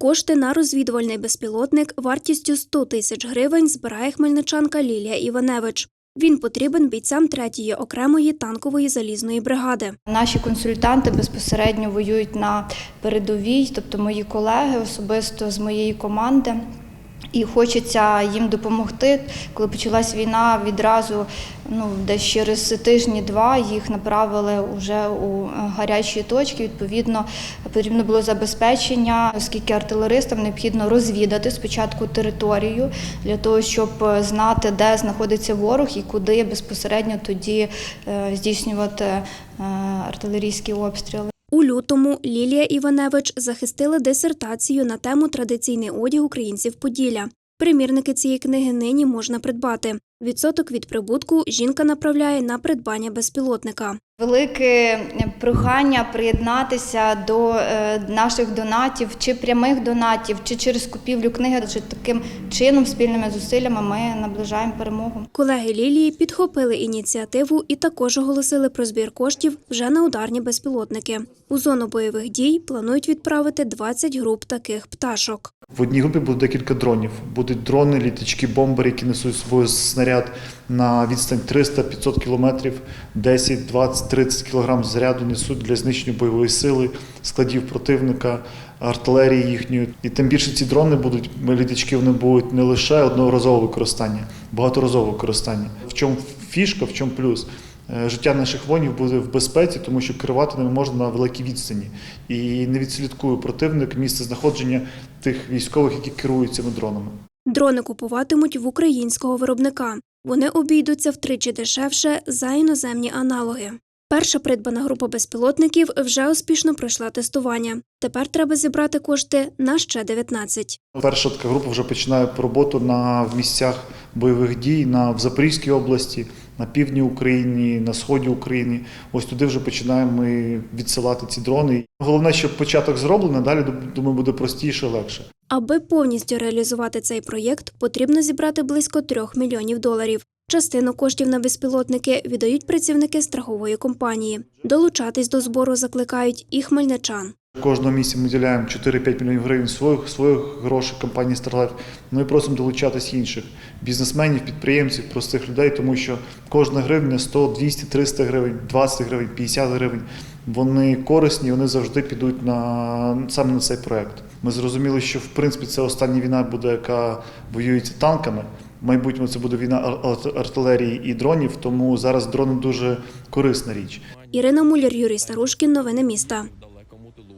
Кошти на розвідувальний безпілотник вартістю 100 тисяч гривень збирає хмельничанка Лілія Іваневич. Він потрібен бійцям 3-ї окремої танкової залізної бригади. Наші консультанти безпосередньо воюють на передовій, тобто мої колеги особисто з моєї команди. І хочеться їм допомогти. Коли почалась війна, відразу ну десь через тижні-два їх направили вже у е, гарячі точки. Відповідно, потрібно було забезпечення, оскільки артилеристам необхідно розвідати спочатку територію для того, щоб е, знати, де знаходиться ворог і куди безпосередньо тоді е, здійснювати артилерійські обстріли. У лютому Лілія Іваневич захистила дисертацію на тему традиційний одяг українців Поділля. Примірники цієї книги нині можна придбати. Відсоток від прибутку жінка направляє на придбання безпілотника. Велике прохання приєднатися до е, наших донатів, чи прямих донатів, чи через купівлю книги. Адже таким чином, спільними зусиллями, ми наближаємо перемогу. Колеги Лілії підхопили ініціативу і також оголосили про збір коштів вже на ударні безпілотники. У зону бойових дій планують відправити 20 груп таких пташок. В одній групі буде декілька дронів. Будуть дрони, літачки, бомбери, які несуть з собою снаряд на відстань 300-500 кілометрів, 10, 20, 30 кілограм заряду несуть для знищення бойової сили, складів противника, артилерії їхньої. І тим більше ці дрони будуть, літачки вони будуть не лише одноразового використання, багаторазового використання. В чому фішка, в чому плюс? Е, Життя наших воїнів буде в безпеці, тому що керувати ними можна на великій відстані. І не відслідкує противник місце знаходження тих військових, які керують цими дронами. Дрони купуватимуть в українського виробника. Вони обійдуться втричі дешевше за іноземні аналоги. Перша придбана група безпілотників вже успішно пройшла тестування. Тепер треба зібрати кошти на ще 19. Перша така група вже починає роботу на в місцях бойових дій на в Запорізькій області, на півдні України, на сході України. Ось туди вже починаємо ми відсилати ці дрони. Головне, щоб початок зроблений, далі думаю, буде простіше, легше. Аби повністю реалізувати цей проєкт, потрібно зібрати близько 3 мільйонів доларів. Частину коштів на безпілотники віддають працівники страхової компанії. Долучатись до збору закликають і хмельничан. Кожного місяця ми виділяємо 4-5 мільйонів гривень своїх своїх грошей компанії Starlife. Ми просимо долучатись інших бізнесменів, підприємців, простих людей, тому що кожна гривня 100, 200, 300 гривень, 20 гривень, 50 гривень. Вони корисні, вони завжди підуть на саме на цей проект. Ми зрозуміли, що в принципі це остання війна буде, яка воюється танками. В майбутньому це буде війна ар- ар- артилерії і дронів, тому зараз дрони дуже корисна річ. Ірина Муляр, Юрій Старушкін. Новини міста.